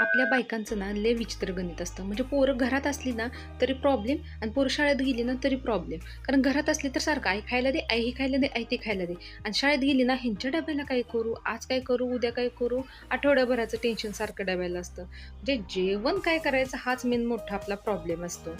आपल्या बायकांचं ना लय विचित्र गणित असतं. म्हणजे पोरं घरात असली ना तरी प्रॉब्लेम आणि पोरं शाळेत गेली ना तरी प्रॉब्लेम कारण घरात असली तर सारखं आई खायला दे आई हे खायला दे आई ते खायला दे. आणि शाळेत गेली ना ह्यांच्या डब्याला काय करू? आज काय करू? उद्या काय करू? आठवड्याभराचं टेन्शन सारखं डब्याला असतं. म्हणजे जेवण काय करायचं हाच मेन मोठा आपला प्रॉब्लेम असतो.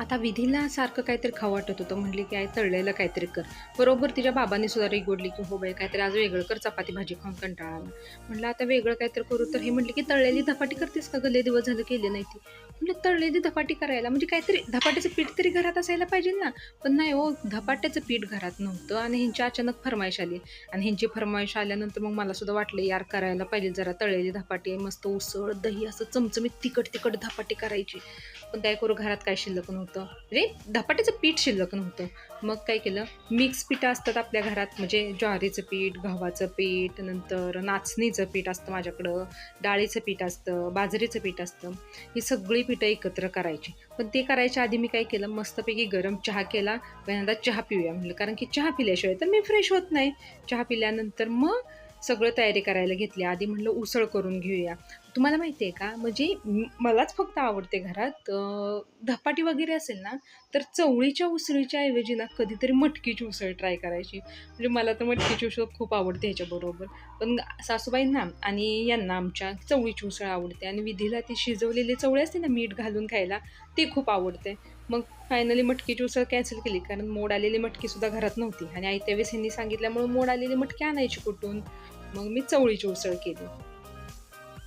आता विधीला सारखं काहीतरी खाऊ वाटत होतं. म्हणली की आई तळलेलं काहीतरी कर. बरोबर तिच्या बाबांनी सुद्धा रेगोडली की हो बाई काहीतरी आज वेगळं कर चपाती भाजी खाऊन कंटाळा आला. म्हटलं आता वेगळं काहीतरी करू तर. हे म्हटले की तळलेली धपाटी करतेस का गले दिवस झालं केले नाही ती. म्हटलं तळलेली धपाटी करायला म्हणजे काहीतरी धपाट्याचं पीठ तरी घरात असायला पाहिजे ना. पण नाही हो धपाट्याचं पीठ घरात नव्हतं आणि ह्यांची अचानक फरमाईश आली. आणि ह्यांची फरमाईश आल्यानंतर मग मला सुद्धा वाटलं यार करायला पाहिजे जरा तळलेली धपाटी मस्त उसळ दही असं चमचमीत तिखट तिखट धपाटी करायची. पण काय करू घरात काय शिल्लक नव्हतं. म्हणजे धपाट्याचं पीठ शिल्लक नव्हतं. मग काय केलं? मिक्स पिठं असतात आपल्या घरात. म्हणजे ज्वारीचं पीठ गव्हाचं पीठ नंतर नाचणीचं पीठ असतं माझ्याकडं डाळीचं पीठ असतं बाजरीचं पीठ असतं. ही सगळी पिठं एकत्र करायची. पण ते करायच्या आधी मी काय केलं? मस्तपैकी गरम चहा केला. पहिल्यांदा चहा पिऊया म्हटलं कारण की चहा पिल्याशिवाय तर मी फ्रेश होत नाही. चहा पिल्यानंतर मग सगळं तयारी करायला घेतली. आधी म्हटलं उसळ करून घेऊया. तुम्हाला माहिती आहे का? म्हणजे मलाच फक्त आवडते घरात धपाटी वगैरे असेल ना तर चवळीच्या उसळीच्या ऐवजी ना कधीतरी मटकीची उसळ ट्राय करायची. म्हणजे मला तर मटकीची उसळ खूप आवडते ह्याच्याबरोबर. पण सासूबाईंना आणि यांना आमच्या चवळीची उसळ आवडते आणि विधीला ती शिजवलेली चवळी असते ना मीठ घालून खायला ती खूप आवडते. मग फायनली मटकीची उसळ कॅन्सल केली कारण मोड आलेली मटकीसुद्धा घरात नव्हती आणि आई त्यावेळेस यांनी सांगितल्यामुळे मोड आलेली मटकी आणायची कुठून? मग मी चवळीची उसळ केली.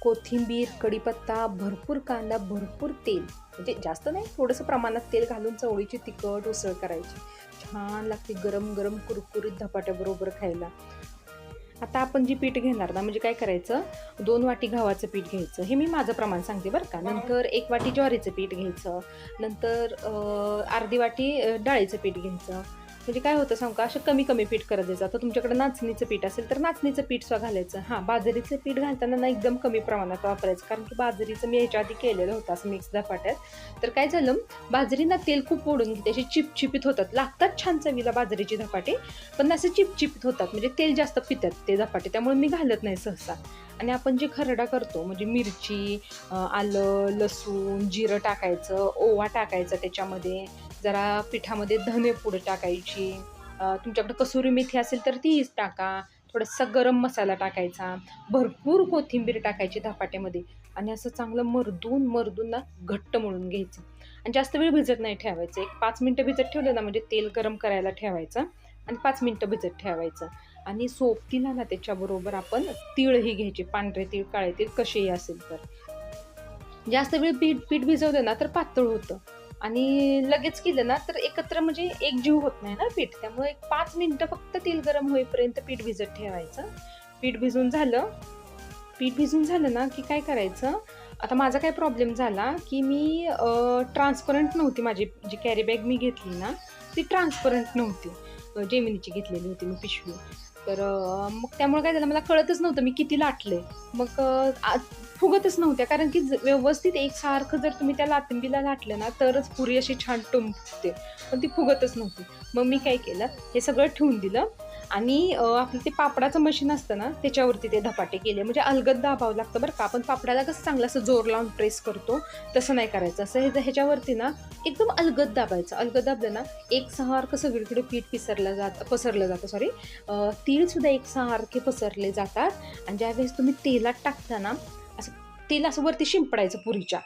कोथिंबीर कढीपत्ता भरपूर कांदा भरपूर तेल म्हणजे जास्त नाही थोडंसं प्रमाणात तेल घालून चवळीची तिखट उसळ करायची. छान लागते गरम गरम कुरकुरीत धपाट्याबरोबर खायला. आता आपण जी पीठ घेणार ना म्हणजे काय करायचं? दोन वाटी गव्हाचं पीठ घ्यायचं. हे मी माझं प्रमाण सांगते बरं का. नंतर एक वाटी ज्वारीचं पीठ घ्यायचं. नंतर अर्धी वाटी डाळीचं पीठ घ्यायचं. म्हणजे काय होतं सांगू का? असं कमी कमी पीठ करत जायचं आता तुमच्याकडे नाचणीचं पीठ असेल तर नाचणीचं पीठ सुद्धा घालायचं. हां बाजरीचं पीठ घालताना ना एकदम कमी प्रमाणात वापरायचं. कारण की बाजरीचं मी ह्याच्या आधी केलेलं होतं असं मिक्स धपाट्यात. तर काय झालं? बाजरीना तेल खूप ओढून घेते. असे चिपचिपीत होतात. लागतात छान चवीला बाजरीची धपाटे पण असे चिपचिपीत होतात. म्हणजे तेल जास्त पितात ते धपाटे. त्यामुळे मी घालत नाही सहसा. आणि आपण जे खरडा करतो म्हणजे मिरची आलं लसूण जिरं टाकायचं ओवा टाकायचा त्याच्यामध्ये. जरा पिठामध्ये धने पूड टाकायची. तुमच्याकडे कसुरी मेथी असेल तर तीच टाका. थोडासा गरम मसाला टाकायचा. भरपूर कोथिंबीर टाकायची धपाट्यामध्ये. आणि असं चांगलं मरदून मरदून ना घट्ट मळून घ्यायचं. आणि जास्त वेळ भिजत नाही ठेवायचं. एक पाच मिनटं भिजत ठेवलं ना म्हणजे तेल गरम करायला ठेवायचं. आणि पाच मिनटं भिजत ठेवायचं. आणि सोबतीला ना त्याच्याबरोबर आपण तिळही घ्यायचे. पांढरे तीळ काळे तीळ कसेही असेल तर. जास्त वेळ पीठ पीठ भिजवलं ना तर पातळ होतं. आणि लगेच केलं ना तर एकत्र म्हणजे एक जीव होत नाही ना पीठ. त्यामुळे एक पाच मिनटं फक्त तेल गरम होईपर्यंत पीठ भिजत ठेवायचं. पीठ भिजून झालं. पीठ भिजून झालं ना की काय करायचं? आता माझा काय प्रॉब्लेम झाला की मी ट्रान्सपरंट नव्हती माझी जी कॅरी बॅग मी घेतली ना ती ट्रान्सपरंट नव्हती. जेमिनीची घेतलेली होती मी पिशवी. तर मग त्यामुळे काय झालं मला कळतच नव्हतं मी किती लाटले. मग फुगतच नव्हत्या कारण की व्यवस्थित एकसारखं जर तुम्ही त्या लातंबीला लाटलं ना तरच पुरी अशी छान टुंबते. पण ती फुगतच नव्हती. मग मी काय केलं हे सगळं ठेवून दिलं. आणि आपलं ते पापडाचं मशीन असतं ना त्याच्यावरती ते धपाटे केले. म्हणजे अलगद दाबावं लागतं बरं का. आपण पापडाला कसं चांगलं असं जोर लावून प्रेस करतो तसं नाही करायचं. असं हे ह्याच्यावरती ना एकदम अलगद दाबायचं. अलगद दाबलं ना एक सहार्क सगळीकडे पीठ पिसरलं जात पसरलं जातं सॉरी तीळसुद्धा एक सारखे पसरले जातात. आणि ज्यावेळेस तुम्ही तेलात टाकता ना असं तेल असं वरती शिंपडायचं पुरीच्या.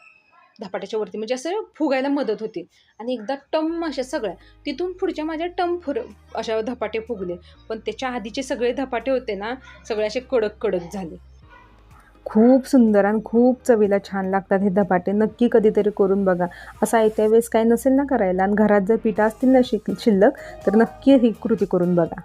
धपाट्याच्या वरती. म्हणजे असं फुगायला मदत होते. आणि एकदा टम अशा सगळ्या तिथून पुढच्या माझ्या टम फुर अशा धपाटे फुगले. पण त्याच्या आधीचे सगळे धपाटे होते ना सगळे असे कडक कडक झाले. खूप सुंदर आणि खूप चवीला छान लागतात हे धपाटे. नक्की कधीतरी करून बघा. असं आहे त्यावेळेस काय नसेल ना करायला आणि घरात जर पिठा असतील ना शिक शिल्लक तर नक्की ही कृती करून बघा.